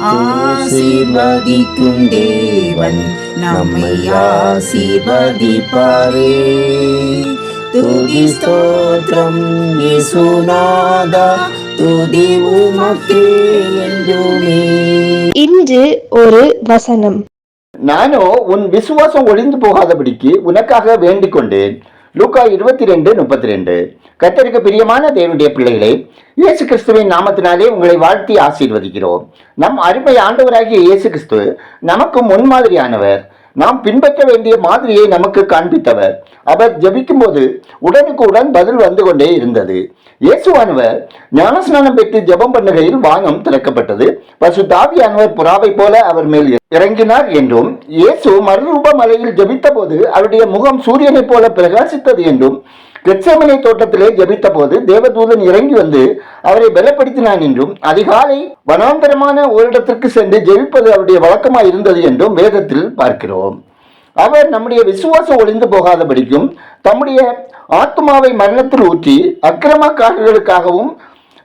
ஆசீர்வதிக்கும் தேவன் நம்மை ஆசீர்வதிப்பாரே. துதி ஸ்தோத்திரம் இயேசுநாதா துதி உமக்கே என்றுமே. இன்று ஒரு வசனம். நானோ உன் விசுவாசம் ஒளிந்து போகாதபடிக்கு உனக்காக வேண்டிக் கொண்டேன் லூக்கா இருபத்தி ரெண்டு முப்பத்தி ரெண்டு கத்தருக்கு பிரியமான தேவனுடைய பிள்ளைகளே இயேசு கிறிஸ்துவின் நாமத்தினாலே உங்களை வாழ்த்தி ஆசீர்வதிக்கிறோம். நம் அருமை ஆண்டவராகிய இயேசு கிறிஸ்து நமக்கு முன்மாதிரியானவர். நாம் பின்பற்ற வேண்டிய மாதிரியை நமக்கு காண்பித்தவர். அவர் ஜபிக்கும் போது உடனுக்கு உடன் பதில் வந்து கொண்டே இருந்தது. இயேசுவானவர் ஞானஸ்நானம் பெற்று ஜெபம் பண்ணுகையில் வானம் திறக்கப்பட்டது. பசு தாவியானவர் புறாவை போல அவர் மேல் இறங்கினார் என்றும் இயேசு மறுரூப மலையில் ஜெபித்த போது அவருடைய முகம் சூரியனைப் போல பிரகாசித்தது என்றும் கெட்சமனை தோட்டத்திலே ஜபித்த போது தேவதூதன் இறங்கி வந்து அவரை பலப்படுத்தினான் என்றும் அதிகாலை வனாந்தரமான ஓரிடத்திற்கு சென்று ஜெபிப்பது அவருடைய வழக்கமாக இருந்தது என்றும் வேதத்தில் பார்க்கிறோம். அவர் நம்முடைய விசுவாசம் ஒளிந்து போகாதபடிக்கும் தம்முடைய ஆத்மாவை மரணத்தில் ஊற்றி அக்கிரமக்காரர்களுக்காகவும்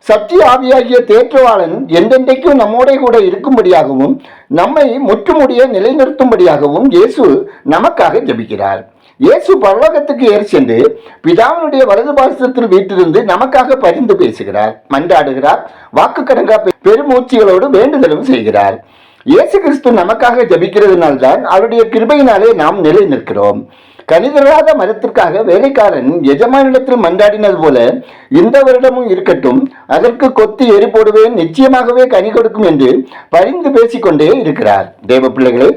சத்திய ஆவியாகிய தேற்றவாளன் என்றென்றைக்கும் நம்மோட கூட இருக்கும்படியாகவும் நம்மை முற்றுமுடிய நிலைநிறுத்தும்படியாகவும் இயேசு நமக்காக ஜெபிக்கிறார். இயேசு பரலோகத்துக்கு ஏறி சென்று பிதாவினுடைய வலது பாசத்தில் வீட்டிலிருந்து நமக்காக பரிந்து பேசுகிறார் மன்றாடுகிறார் வாக்கு கடங்கா பெருமூச்சிகளோடு வேண்டுதலும் செய்கிறார். இயேசு கிறிஸ்து நமக்காக ஜபிக்கிறதுனால்தான் அவருடைய கிருபையினாலே நாம் நிலை நிற்கிறோம். கனிதராத மரத்திற்காக வேலைக்காரன் எஜமானிடத்தில் மன்றாடினது போல இந்த வருடமும் இருக்கட்டும் அதற்கு கொத்தி எரி போடுவேன் நிச்சயமாகவே கனி கொடுக்கும் என்று பரிந்து பேசிக்கொண்டே இருக்கிறார். தேவ பிள்ளைகளே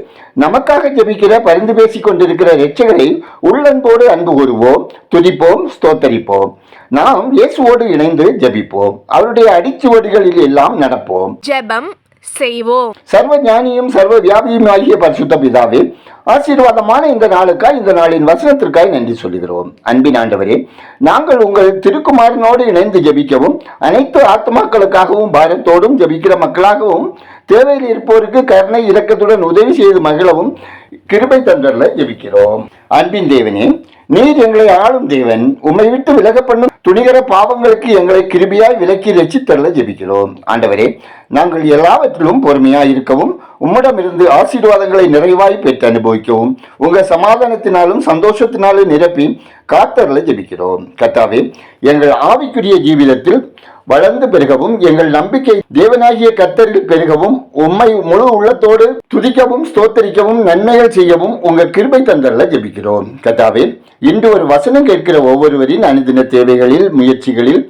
நமக்காக ஜெபிக்கிற பரிந்து பேசிக் கொண்டிருக்கிற ரட்சகரை உள்ளன்போடு அன்பு கூறுவோம் துதிப்போம் ஸ்தோத்தரிப்போம். நாம் இயேசுவோடு இணைந்து ஜெபிப்போம். அவருடைய அடிச்சுவடிகளில் எல்லாம் நடப்போம். ஜெபம் செய்வோம். சர்வ ஞானியும் சர்வ வியாபியும் ஆகிய பரிசுத்த பிதாவே ஆசீர்வாதமான இந்த நாளுக்காய் இந்த நாளின் வசனத்திற்காய் நன்றி சொல்லுகிறோம். அன்பின் ஆண்டவரே நாங்கள் உங்கள் திருக்குமாரனோடு இணைந்து ஜபிக்கவும் அனைத்து ஆத்மாக்களுக்காகவும் பாரத்தோடும் ஜபிக்கிற மக்களாகவும் தேவையில் இருப்போருக்கு கருணை இரக்கத்துடன் உதவி செய்து மகிழவும் கிருபை தந்தரில் ஜெபிக்கிறோம். அன்பின் தேவனே நீர் எங்களை ஆளும் தேவன் உம்மை விட்டு விலக பண்ணும் துணிகர பாவங்களுக்கு எங்களை கிருபியாய் விலக்கி ரசித்தரல ஜெபிக்கிறோம். ஆண்டவரே நாங்கள் எல்லாவற்றிலும் பொறுமையாய் இருக்கவும் உம்மிடமிருந்து ஆசீர்வாதங்களை நிறைவாய் பெற்று அனுபவிக்கவும் உங்க சமாதானத்தினாலும் சந்தோஷத்தினாலும் நிரப்பி காத்தரல ஜெபிக்கிறோம். கத்தாவே எங்கள் ஆவிக்குரிய ஜீவிதத்தில் வளர்ந்து பெருகவும் எங்கள் நம்பிக்கை தேவனாகிய கத்தரில் பெருகவும் உம்மை முழு உள்ளத்தோடு துதிக்கவும் ஸ்தோத்தரிக்கவும் நன்மை நன்மைகள் செய்யவும் உங்க கிருபை தந்தரல ஜெபிக்கிறோம். கதாவே இன்று ஒரு வசனம் கேட்கிற ஒவ்வொருவரின் அனுதின தேவைகளில் முயற்சிகளில்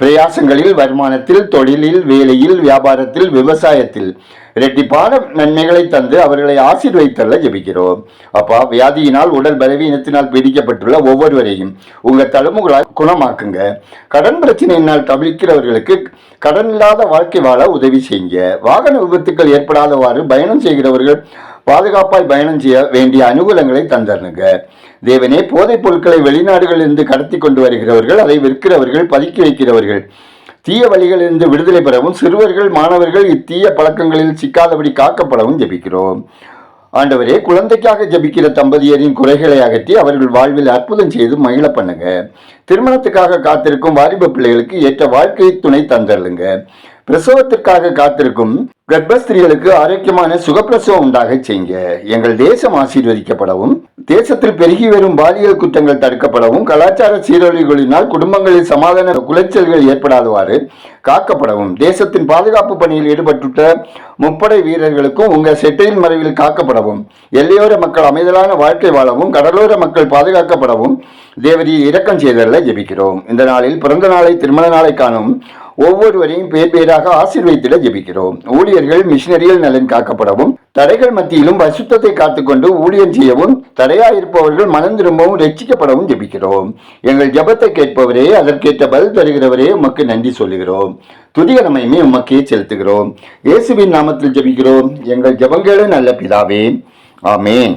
பிரயாசங்களில் வருமானத்தில் தொழிலில் வேலையில் வியாபாரத்தில் விவசாயத்தில் இரட்டிப்பான நன்மைகளை தந்து அவர்களை ஆசீர்வதித்தல்ல ஜெபிக்கிறோம். அப்பா வியாதியினால் உடல் பலவீனத்தினால் பீடிக்கப்பட்டுள்ள ஒவ்வொருவரையும் உங்க தலைமுகளால் குணமாக்குங்க. கடன் பிரச்சனையினால் தவிக்கிறவர்களுக்கு கடன் இல்லாத வாழ்க்கை வாழ உதவி செய்யுங்க. வாகன விபத்துக்கள் ஏற்படாதவாறு பயணம் செய்கிறவர்கள் பாதுகாப்பாய் பயணம் செய்ய வேண்டிய அனுகூலங்களை தந்தருங்க தேவனே போதைப் பொருட்களை வெளிநாடுகளிலிருந்து கடத்தி கொண்டு வருகிறவர்கள் அதை விற்கிறவர்கள் பதுக்கி வைக்கிறவர்கள். தீய வழிகளிலிருந்து விடுதலை பெறவும் சிறுவர்கள் மாணவர்கள் இத்தீய பழக்கங்களில் சிக்காதபடி காக்கப்படவும் ஜெபிக்கிறோம். ஆண்டவரே குழந்தைக்காக ஜெபிக்கிற தம்பதியரின் குறைகளை அகற்றி அவர்கள் வாழ்வில் அற்புதம் செய்து மகிழ பண்ணுங்க. திருமணத்துக்காக காத்திருக்கும் வாலிப பிள்ளைகளுக்கு ஏற்ற வாழ்க்கை துணை தந்தருங்க பிரசவத்திற்காக காத்திருக்கும் கர்ப்பஸ்திரீகளுக்கு ஆரோக்கியமான சுகப்பிரசவம் உண்டாக செய்யுங்க. எங்கள் தேசம் ஆசீர்வதிக்கப்படவும் தேசத்தில் பெருகி வரும் பாலியல் குற்றங்கள் தடுக்கப்படவும் கலாச்சார சீரழிவுகளினால் குடும்பங்களில் சமாதான குலைச்சல்கள் ஏற்படாதவாறு காக்கப்படவும். தேசத்தின் பாதுகாப்பு பணியில் ஈடுபட்டுள்ள முப்படை வீரர்களுக்கும் உங்கள் செட்டையின் மறைவில் காக்கப்படவும். எல்லையோர மக்கள் அமைதலான வாழ்க்கை வாழவும் கடலோர மக்கள் பாதுகாக்கப்படவும் தேவரி இரக்கம் செய்தல்ல ஜெபிக்கிறோம். இந்த நாளில் பிறந்த நாளை திருமண நாளை காணும் ஒவ்வொருவரையும் பேர் பேராக ஆசீர்வதித்திட ஜெபிக்கிறோம். ஊழியர்கள் மிஷினரிகள் நலன் காக்கப்படவும் தடைகள் மத்தியிலும் பசுத்தத்தை காத்துக்கொண்டு ஊழியம் செய்யவும் தடையாயிருப்பவர்கள் மனம் திரும்பவும் ரட்சிக்கப்படவும் ஜெபிக்கிறோம். எங்கள் ஜெபத்தை கேட்பவரே அதற்கேற்ற பதில் தருகிறவரே உமக்கு நன்றி சொல்லுகிறோம். துதிகரமையுமே உமக்கே செலுத்துகிறோம். இயேசுவின் நாமத்தில் ஜெபிக்கிறோம். எங்கள் ஜெபங்களே நல்ல பிதாவே. ஆமேன்.